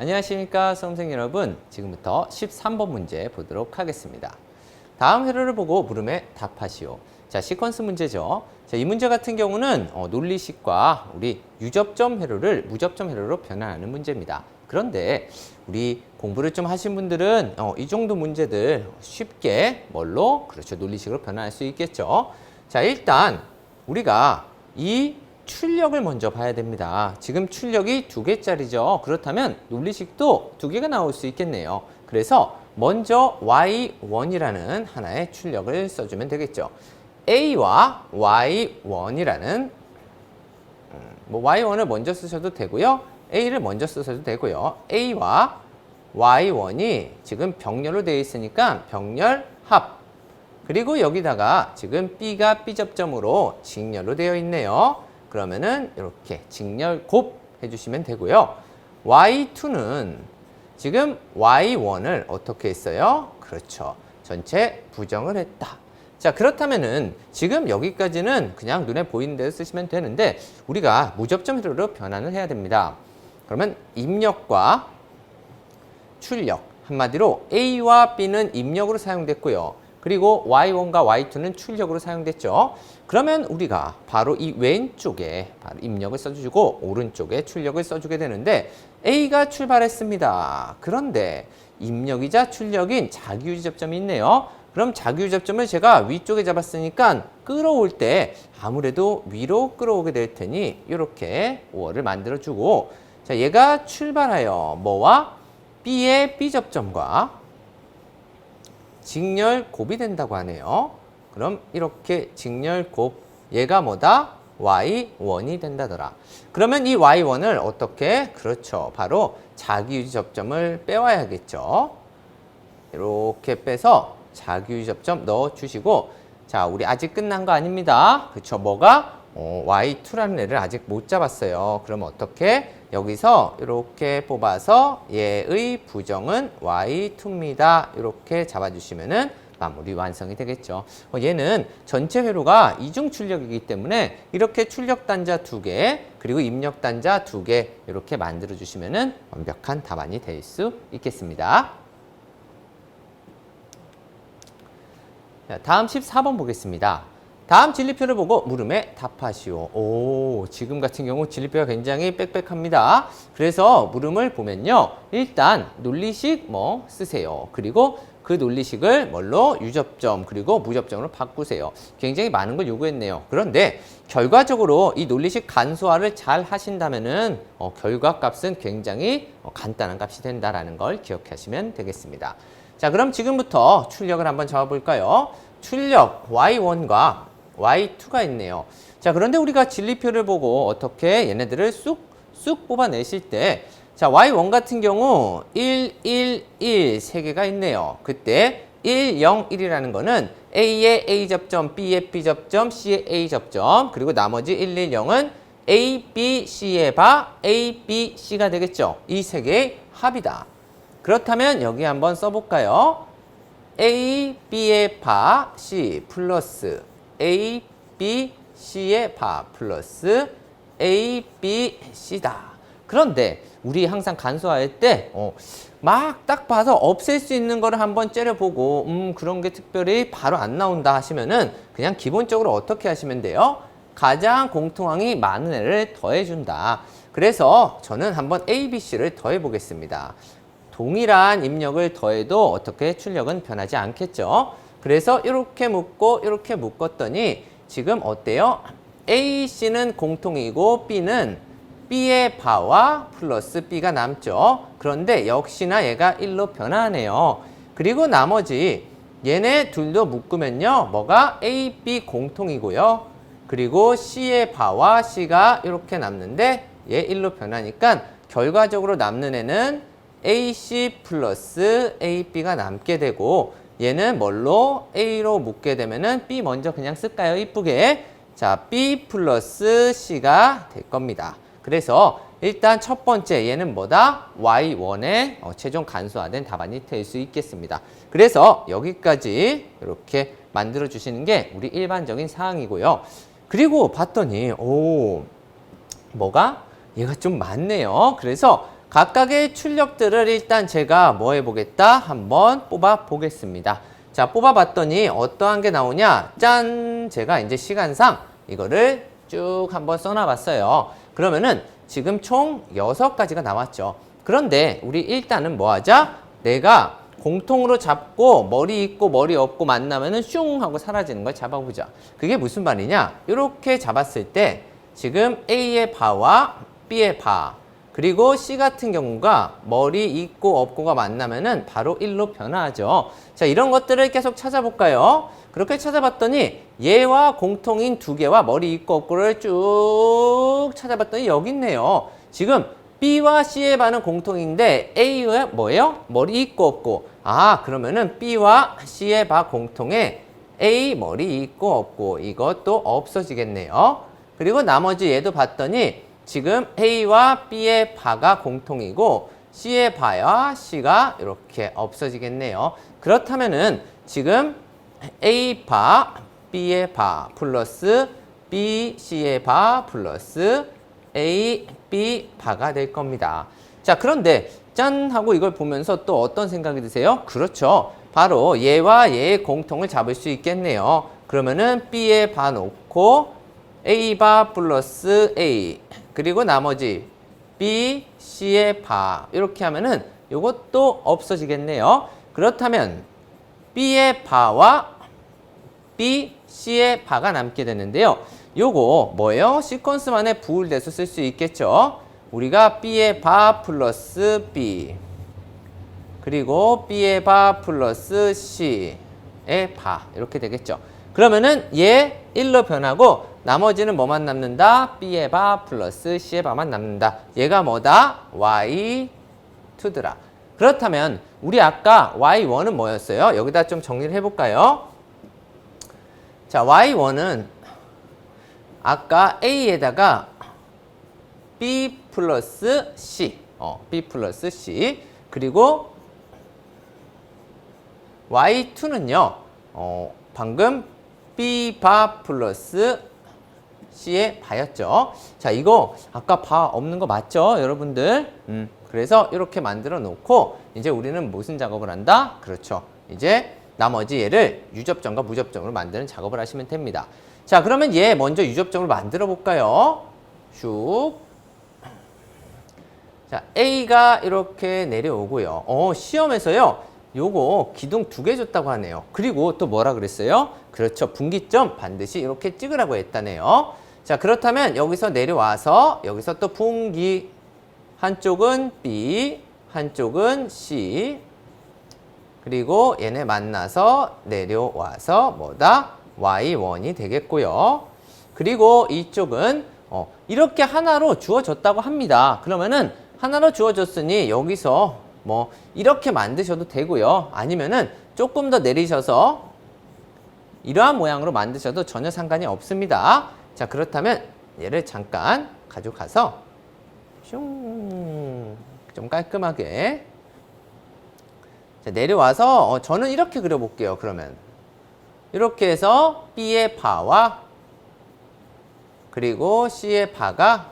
안녕하십니까 수험생 여러분. 지금부터 13번 문제 보도록 하겠습니다. 다음 회로를 보고 물음에 답하시오. 자 시퀀스 문제죠. 자, 이 문제 같은 경우는 어, 논리식과 우리 유접점 회로를 무접점 회로로 변환하는 문제입니다. 그런데 우리 공부를 좀 하신 분들은 어, 이 정도 문제들 쉽게 뭘로? 그렇죠. 논리식으로 변환할 수 있겠죠. 자 일단 우리가 이 출력을 먼저 봐야 됩니다. 지금 출력이 두 개짜리죠. 그렇다면 논리식도 두 개가 나올 수 있겠네요. 그래서 먼저 y1이라는 하나의 출력을 써주면 되겠죠. a와 y1이라는 뭐 y1을 먼저 쓰셔도 되고요. a를 먼저 쓰셔도 되고요. a와 y1이 지금 병렬로 되어 있으니까 병렬 합 그리고 여기다가 지금 B가 B 접점으로 직렬로 되어 있네요. 그러면은 이렇게 직렬 곱 해주시면 되고요. Y2는 지금 Y1을 어떻게 했어요? 그렇죠. 전체 부정을 했다. 자, 그렇다면은 지금 여기까지는 그냥 눈에 보이는 대로 쓰시면 되는데 우리가 무접점 회로로 변환을 해야 됩니다. 그러면 입력과 출력 한마디로 A와 B는 입력으로 사용됐고요. 그리고 Y1과 Y2는 출력으로 사용됐죠. 그러면 우리가 바로 이 왼쪽에 바로 입력을 써주고 오른쪽에 출력을 써주게 되는데 A가 출발했습니다. 그런데 입력이자 출력인 자기유지 접점이 있네요. 그럼 자기유지 접점을 제가 위쪽에 잡았으니까 끌어올 때 아무래도 위로 끌어오게 될 테니 이렇게 5월을 만들어주고 자 얘가 출발하여 뭐와 B의 B 접점과 직렬 곱이 된다고 하네요. 그럼 이렇게 직렬 곱 얘가 뭐다? y1이 된다더라. 그러면 이 y1을 어떻게? 그렇죠. 바로 자기유지 접점을 빼와야겠죠. 이렇게 빼서 자기유지 접점 넣어 주시고 자, 우리 아직 끝난 거 아닙니다. 그렇죠. 뭐가? 어, y2라는 애를 아직 못 잡았어요. 그럼 어떻게? 여기서 이렇게 뽑아서 얘의 부정은 y2입니다. 이렇게 잡아주시면은 마무리 완성이 되겠죠. 어, 얘는 전체 회로가 이중 출력이기 때문에 이렇게 출력 단자 두 개, 그리고 입력 단자 두 개 이렇게 만들어 주시면은 완벽한 답안이 될 수 있겠습니다. 자, 다음 14번 보겠습니다. 다음 진리표를 보고 물음에 답하시오. 오, 지금 같은 경우 진리표가 굉장히 빽빽합니다. 그래서 물음을 보면요. 일단 논리식 뭐 쓰세요. 그리고 그 논리식을 뭘로 유접점 그리고 무접점으로 바꾸세요. 굉장히 많은 걸 요구했네요. 그런데 결과적으로 이 논리식 간소화를 잘 하신다면은 어, 결과 값은 굉장히 어, 간단한 값이 된다라는 걸 기억하시면 되겠습니다. 자, 그럼 지금부터 출력을 한번 잡아볼까요? 출력 y1과 y2가 있네요. 자, 그런데 우리가 진리표를 보고 어떻게 얘네들을 쑥 쑥 뽑아내실 때 자, y1 같은 경우 1, 1, 1세 개가 있네요. 그때 1, 0, 1이라는 거는 A의 A 접점, B의 B 접점, C의 A 접점, 그리고 나머지 1, 1, 0은 A, B, C의 바, A, B, C가 되겠죠. 이 세 개의 합이다. 그렇다면 여기 한번 써볼까요? A, B의 바, C 플러스 A, B, C의 바 플러스 A, B, C다. 그런데 우리 항상 간소화할 때, 어, 막 딱 봐서 없앨 수 있는 거를 한번 째려보고, 음, 그런 게 특별히 바로 안 나온다 하시면은 그냥 기본적으로 어떻게 하시면 돼요? 가장 공통항이 많은 애를 더해준다. 그래서 저는 한번 A, B, C를 더해보겠습니다. 동일한 입력을 더해도 어떻게 출력은 변하지 않겠죠. 그래서 이렇게 묶고 이렇게 묶었더니 지금 어때요? A, C는 공통이고 B는 B의 바와 플러스 B가 남죠. 그런데 역시나 얘가 1로 변하네요. 그리고 나머지 얘네 둘도 묶으면요. 뭐가 A, B 공통이고요. 그리고 C의 바와 C가 이렇게 남는데 얘 1로 변하니까 결과적으로 남는 애는 AC 플러스 AB가 남게 되고 얘는 뭘로 A로 묶게 되면은 B 먼저 그냥 쓸까요? 이쁘게. 자, B 플러스 C가 될 겁니다. 그래서 일단 첫 번째 얘는 뭐다? Y1의 어, 최종 간소화된 답안이 될 수 있겠습니다. 그래서 여기까지 이렇게 만들어 주시는 게 우리 일반적인 사항이고요. 그리고 봤더니 오 뭐가 얘가 좀 많네요. 그래서 각각의 출력들을 일단 제가 뭐 해보겠다? 한번 뽑아 보겠습니다. 자, 뽑아봤더니 어떠한 게 나오냐? 짠! 제가 이제 시간상 이거를 쭉 한번 써놔봤어요. 그러면은 지금 총 여섯 가지가 나왔죠. 그런데 우리 일단은 뭐 하자? 내가 공통으로 잡고 머리 있고 머리 없고 만나면은 슝 하고 사라지는 걸 잡아보자. 그게 무슨 말이냐? 이렇게 잡았을 때 지금 A의 바와 B의 바 그리고 C 같은 경우가 머리 있고 없고가 만나면은 바로 1로 변화하죠. 자, 이런 것들을 계속 찾아볼까요? 그렇게 찾아봤더니 얘와 공통인 두 개와 머리 있고 없고를 쭉 찾아봤더니 여기 있네요. 지금 B와 C의 반은 공통인데 A의 뭐예요? 머리 있고 없고. 아, 그러면은 B와 C의 바 공통에 A 머리 있고 없고 이것도 없어지겠네요. 그리고 나머지 얘도 봤더니 지금 A와 B의 바가 공통이고 C의 바와 C가 이렇게 없어지겠네요. 그렇다면은 지금 A 바, B의 바 플러스 B, C의 바 플러스 A, B 바가 될 겁니다. 자, 그런데 짠 하고 이걸 보면서 또 어떤 생각이 드세요? 그렇죠. 바로 얘와 얘의 공통을 잡을 수 있겠네요. 그러면은 B의 바 놓고 A 바 플러스 A 그리고 나머지 B, C의 바 이렇게 하면은 이것도 없어지겠네요. 그렇다면 B의 바와 B, C의 바가 남게 되는데요. 요거 뭐예요? 시퀀스만의 부울돼서 쓸 수 있겠죠. 우리가 B의 바 플러스 B 그리고 B의 바 플러스 C의 바 이렇게 되겠죠. 그러면은 얘 1로 변하고 나머지는 뭐만 남는다? B의 바 플러스 C의 바만 남는다. 얘가 뭐다? Y2더라. 그렇다면 우리 아까 Y1은 뭐였어요? 여기다 좀 정리를 해볼까요? 자, Y1은 아까 A에다가 B 플러스 C, 어, B 플러스 C, 그리고 Y2는요, 어, 방금 B 바 플러스 C의 바였죠. 자, 이거 아까 바 없는 거 맞죠, 여러분들? 음, 그래서 이렇게 만들어 놓고 이제 우리는 무슨 작업을 한다? 그렇죠. 이제 나머지 얘를 유접점과 무접점으로 만드는 작업을 하시면 됩니다. 자, 그러면 얘 먼저 유접점을 만들어 볼까요? 슉. 자, A가 이렇게 내려오고요. 어, 시험에서요. 요거 기둥 두 개 줬다고 하네요. 그리고 또 뭐라 그랬어요? 그렇죠. 분기점 반드시 이렇게 찍으라고 했다네요. 자, 그렇다면 여기서 내려와서 여기서 또 분기 한쪽은 B, 한쪽은 C. 그리고 얘네 만나서 내려와서 뭐다? Y1이 되겠고요. 그리고 이쪽은 어, 이렇게 하나로 주어졌다고 합니다. 그러면은 하나로 주어졌으니 여기서 뭐 이렇게 만드셔도 되고요. 아니면은 조금 더 내리셔서 이러한 모양으로 만드셔도 전혀 상관이 없습니다. 자, 그렇다면 얘를 잠깐 가져가서 슝, 좀 깔끔하게 자, 내려와서 어, 저는 이렇게 그려볼게요. 그러면 이렇게 해서 B의 바와 그리고 C의 바가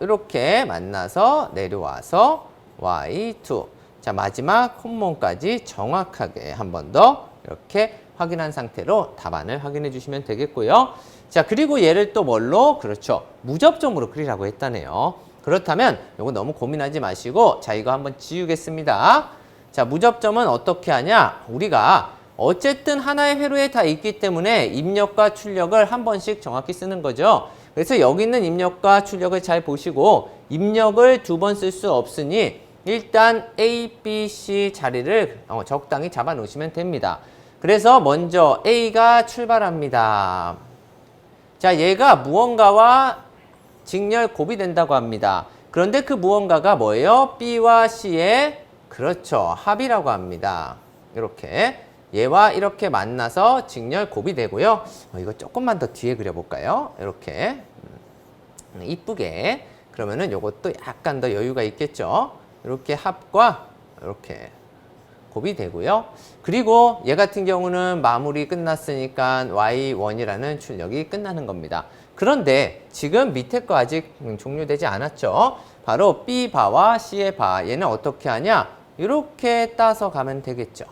이렇게 만나서 내려와서 Y2 자 마지막 콤몬까지 정확하게 한 번 더 이렇게 확인한 상태로 답안을 확인해 주시면 되겠고요. 자 그리고 얘를 또 뭘로? 그렇죠. 무접점으로 그리라고 했다네요. 그렇다면 이거 너무 고민하지 마시고 자 이거 한번 지우겠습니다. 자 무접점은 어떻게 하냐? 우리가 어쨌든 하나의 회로에 다 있기 때문에 입력과 출력을 한 번씩 정확히 쓰는 거죠. 그래서 여기 있는 입력과 출력을 잘 보시고 입력을 두 번 쓸 수 없으니 일단 A, B, C 자리를 어, 적당히 잡아 놓으시면 됩니다. 그래서 먼저 A가 출발합니다. 자, 얘가 무언가와 직렬 곱이 된다고 합니다. 그런데 그 무언가가 뭐예요? B와 C의 그렇죠. 합이라고 합니다. 이렇게 얘와 이렇게 만나서 직렬 곱이 되고요. 어, 이거 조금만 더 뒤에 그려볼까요? 이렇게 음, 이쁘게 그러면은 이것도 약간 더 여유가 있겠죠. 이렇게 합과 이렇게 곱이 되고요. 그리고 얘 같은 경우는 마무리 끝났으니까 Y1이라는 출력이 끝나는 겁니다. 그런데 지금 밑에 거 아직 종료되지 않았죠. 바로 B 바와 C의 바 얘는 어떻게 하냐? 이렇게 따서 가면 되겠죠.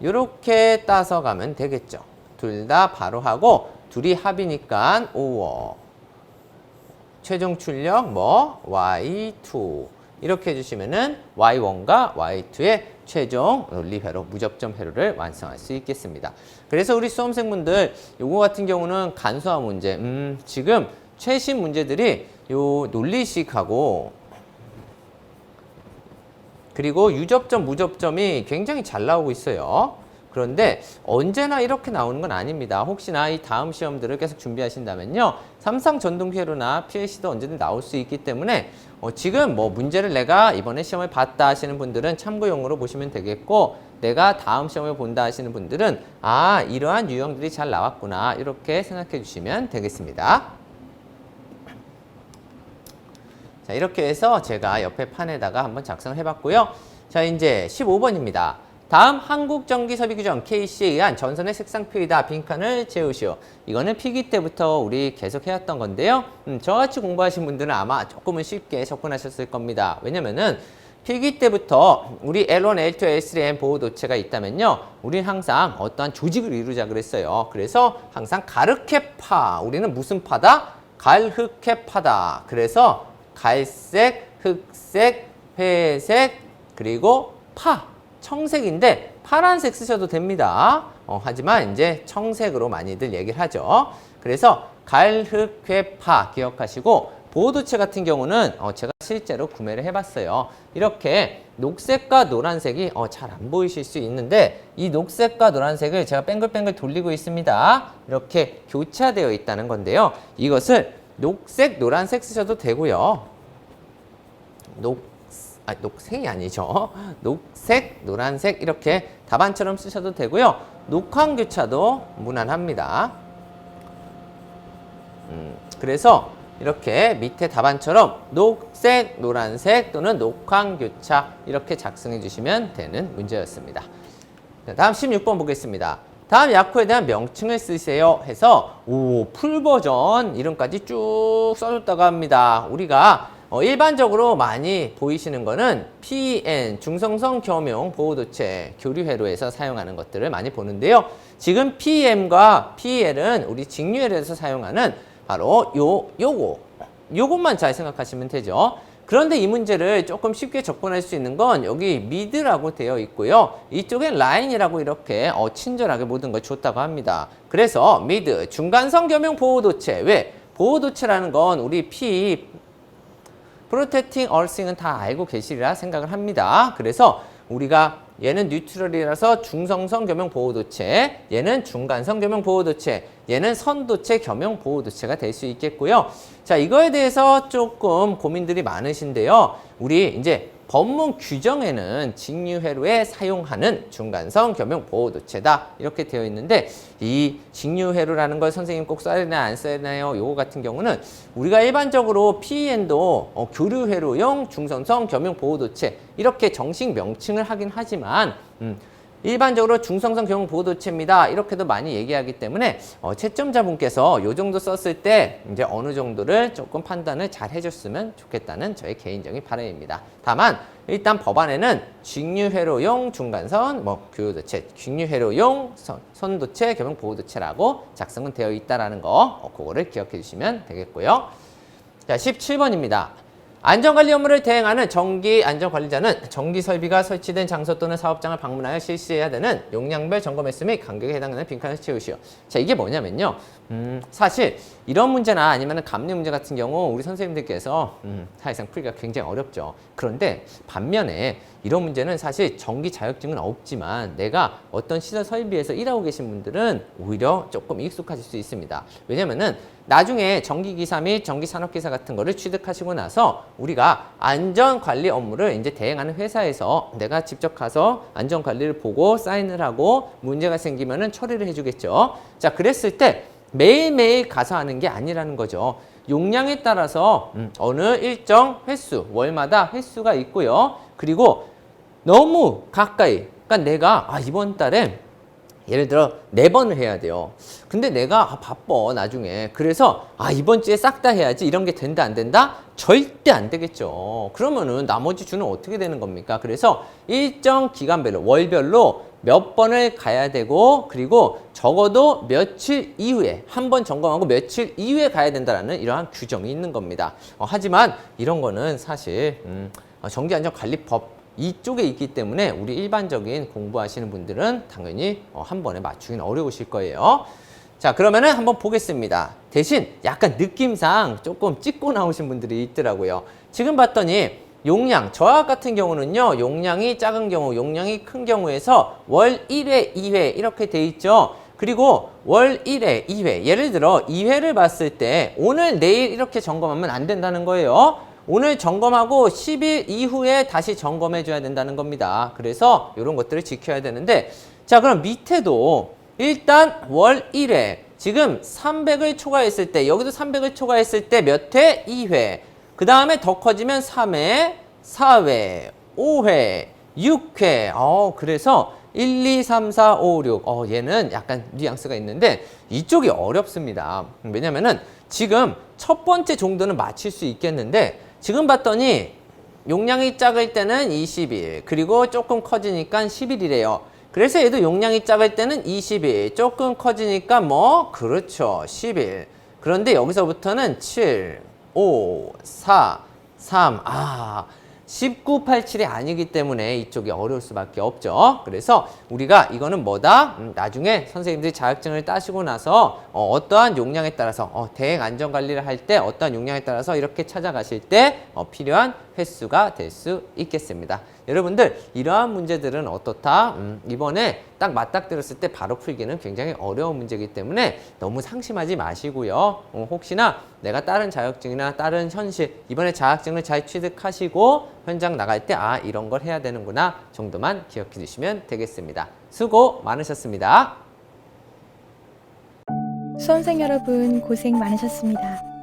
이렇게 따서 가면 되겠죠. 둘 다 바로 하고 둘이 합이니까 5워. 최종 출력 뭐 y2 이렇게 해주시면은 y1과 y2의 최종 논리회로 무접점 회로를 완성할 수 있겠습니다. 그래서 우리 수험생분들 요거 같은 경우는 간소화 문제 음 지금 최신 문제들이 요 논리식하고 그리고 유접점, 무접점이 굉장히 잘 나오고 있어요. 그런데 언제나 이렇게 나오는 건 아닙니다. 혹시나 이 다음 시험들을 계속 준비하신다면요. 삼상 전동 회로나 PLC도 언제든 나올 수 있기 때문에 어, 지금 뭐 문제를 내가 이번에 시험을 봤다 하시는 분들은 참고용으로 보시면 되겠고 내가 다음 시험을 본다 하시는 분들은 아 이러한 유형들이 잘 나왔구나 이렇게 생각해 주시면 되겠습니다. 자, 이렇게 해서 제가 옆에 판에다가 한번 작성을 해봤고요. 자, 이제 15번입니다. 다음 한국전기섭입규정 KC에 의한 전선의 색상표이다. 빈칸을 채우시오. 이거는 필기 때부터 우리 계속 해왔던 건데요. 음, 저같이 공부하신 분들은 아마 조금은 쉽게 접근하셨을 겁니다. 왜냐면은 필기 때부터 우리 L1, L2, L3M 보호 도체가 있다면요. 우리는 항상 어떠한 조직을 이루자 그랬어요. 그래서 항상 가르케파. 우리는 무슨 파다? 갈흑해파다. 그래서 갈색, 흑색, 회색, 그리고 파, 청색인데 파란색 쓰셔도 됩니다. 어, 하지만 이제 청색으로 많이들 얘기를 하죠. 그래서 갈흑회파 기억하시고 보호도체 같은 경우는 어, 제가 실제로 구매를 해봤어요. 이렇게 녹색과 노란색이 어, 잘 안 보이실 수 있는데 이 녹색과 노란색을 제가 뱅글뱅글 돌리고 있습니다. 이렇게 교차되어 있다는 건데요. 이것을 녹색, 노란색 쓰셔도 되고요. 녹, 아, 녹색이 아니죠. 녹색, 노란색 이렇게 답안처럼 쓰셔도 되고요. 녹황교차도 무난합니다. 음, 그래서 이렇게 밑에 답안처럼 녹색, 노란색 또는 녹황교차 이렇게 작성해 주시면 되는 문제였습니다. 자, 다음 16번 보겠습니다. 다음 약호에 대한 명칭을 쓰세요 해서 오, 풀버전 이름까지 쭉 써줬다고 합니다. 우리가 어, 일반적으로 많이 보이시는 거는 PN, 중성성 겸용 보호도체 교류회로에서 사용하는 것들을 많이 보는데요. 지금 PM과 PL은 우리 직류회로에서 사용하는 바로 요, 요거, 요것만 잘 생각하시면 되죠. 그런데 이 문제를 조금 쉽게 접근할 수 있는 건 여기 미드라고 되어 있고요. 이쪽엔 라인이라고 이렇게 어, 친절하게 모든 걸 줬다고 합니다. 그래서 미드, 중간성 겸용 보호도체. 왜? 보호도체라는 건 우리 P, 프로테팅 얼싱은 다 알고 계시리라 생각을 합니다. 그래서 우리가 얘는 뉴트럴이라서 중성성 겸용 보호도체, 얘는 중간성 겸용 보호도체, 얘는 선도체 겸용 보호도체가 될 수 있겠고요. 자, 이거에 대해서 조금 고민들이 많으신데요. 우리 이제 법문 규정에는 직류회로에 사용하는 중간성 겸용 보호도체다 이렇게 되어 있는데 이 직류회로라는 걸 선생님 꼭 써야 되나 안 써야 되나요? 요거 같은 경우는 우리가 일반적으로 PEN도 어, 교류회로용 중성성 겸용 보호도체 이렇게 정식 명칭을 하긴 하지만 음, 일반적으로 중성성 경용 보호도체입니다. 이렇게도 많이 얘기하기 때문에 어, 채점자분께서 요 정도 썼을 때 이제 어느 정도를 조금 판단을 잘 해줬으면 좋겠다는 저의 개인적인 바람입니다. 다만 일단 법안에는 직류회로용 중간선 뭐 교도체, 직류회로용 선, 선도체 겸용 보호도체라고 작성은 되어 있다라는 거 어, 그거를 기억해 주시면 되겠고요. 자, 17번입니다. 안전관리 업무를 대행하는 정기 안전관리자는 정기 설비가 설치된 장소 또는 사업장을 방문하여 실시해야 되는 용량별 점검 횟수 및 간격에 해당하는 빈칸을 채우시오. 자, 이게 뭐냐면요. 음, 사실 이런 문제나 아니면 감리 문제 같은 경우 우리 선생님들께서 음, 사실상 풀기가 굉장히 어렵죠. 그런데 반면에 이런 문제는 사실 정기 자격증은 없지만 내가 어떤 시설 설비에서 일하고 계신 분들은 오히려 조금 익숙하실 수 있습니다. 왜냐면은 나중에 전기기사 및 전기산업기사 같은 거를 취득하시고 나서 우리가 안전관리 업무를 이제 대행하는 회사에서 내가 직접 가서 안전관리를 보고 사인을 하고 문제가 생기면은 처리를 해주겠죠. 자, 그랬을 때 매일매일 가서 하는 게 아니라는 거죠. 용량에 따라서 음, 어느 일정 횟수, 월마다 횟수가 있고요. 그리고 너무 가까이, 그러니까 내가 아, 이번 달에 예를 들어 네 번을 해야 돼요. 근데 내가 아, 바빠 나중에 그래서 아 이번 주에 싹 다 해야지 이런 게 된다 안 된다 절대 안 되겠죠. 그러면은 나머지 주는 어떻게 되는 겁니까? 그래서 일정 기간별로 월별로 몇 번을 가야 되고 그리고 적어도 며칠 이후에 한 번 점검하고 며칠 이후에 가야 된다라는 이러한 규정이 있는 겁니다. 어, 하지만 이런 거는 사실 음, 어, 정기안전관리법 이쪽에 있기 때문에 우리 일반적인 공부하시는 분들은 당연히 어, 한 번에 맞추기는 어려우실 거예요. 자, 그러면은 한번 보겠습니다. 대신 약간 느낌상 조금 찍고 나오신 분들이 있더라고요. 지금 봤더니 용량, 저학 같은 경우는요, 용량이 작은 경우, 용량이 큰 경우에서 월 1회, 2회 이렇게 돼 있죠. 그리고 월 1회, 2회, 예를 들어 2회를 봤을 때 오늘, 내일 이렇게 점검하면 안 된다는 거예요. 오늘 점검하고 10일 이후에 다시 점검해 줘야 된다는 겁니다. 그래서 이런 것들을 지켜야 되는데 자 그럼 밑에도 일단 월 1회 지금 300을 초과했을 때 여기도 300을 초과했을 때 몇 회? 2회 그 다음에 더 커지면 3회, 4회, 5회, 6회 어 그래서 1, 2, 3, 4, 5, 6 어, 얘는 약간 뉘앙스가 있는데 이쪽이 어렵습니다. 왜냐면은 지금 첫 번째 정도는 맞힐 수 있겠는데 지금 봤더니 용량이 작을 때는 20일 그리고 조금 커지니까 10일이래요. 그래서 얘도 용량이 작을 때는 20일 조금 커지니까 뭐 그렇죠. 10일. 그런데 여기서부터는 7, 5, 4, 3, 아 19, 87이 아니기 때문에 이쪽이 어려울 수밖에 없죠. 그래서 우리가 이거는 뭐다? 음, 나중에 선생님들이 자격증을 따시고 나서 어, 떠한 용량에 따라서 어, 대행 안전 관리를 할 때 어떠한 용량에 따라서 이렇게 찾아가실 때 어, 필요한 횟수가 될 수 있겠습니다. 여러분들 이러한 문제들은 어떻다? 음, 이번에 딱 맞닥뜨렸을 때 바로 풀기는 굉장히 어려운 문제이기 때문에 너무 상심하지 마시고요. 어, 혹시나 내가 다른 자격증이나 다른 현실 이번에 자격증을 잘 취득하시고 현장 나갈 때 아 이런 걸 해야 되는구나 정도만 기억해 주시면 되겠습니다. 수고 많으셨습니다. 수험생 여러분 고생 많으셨습니다.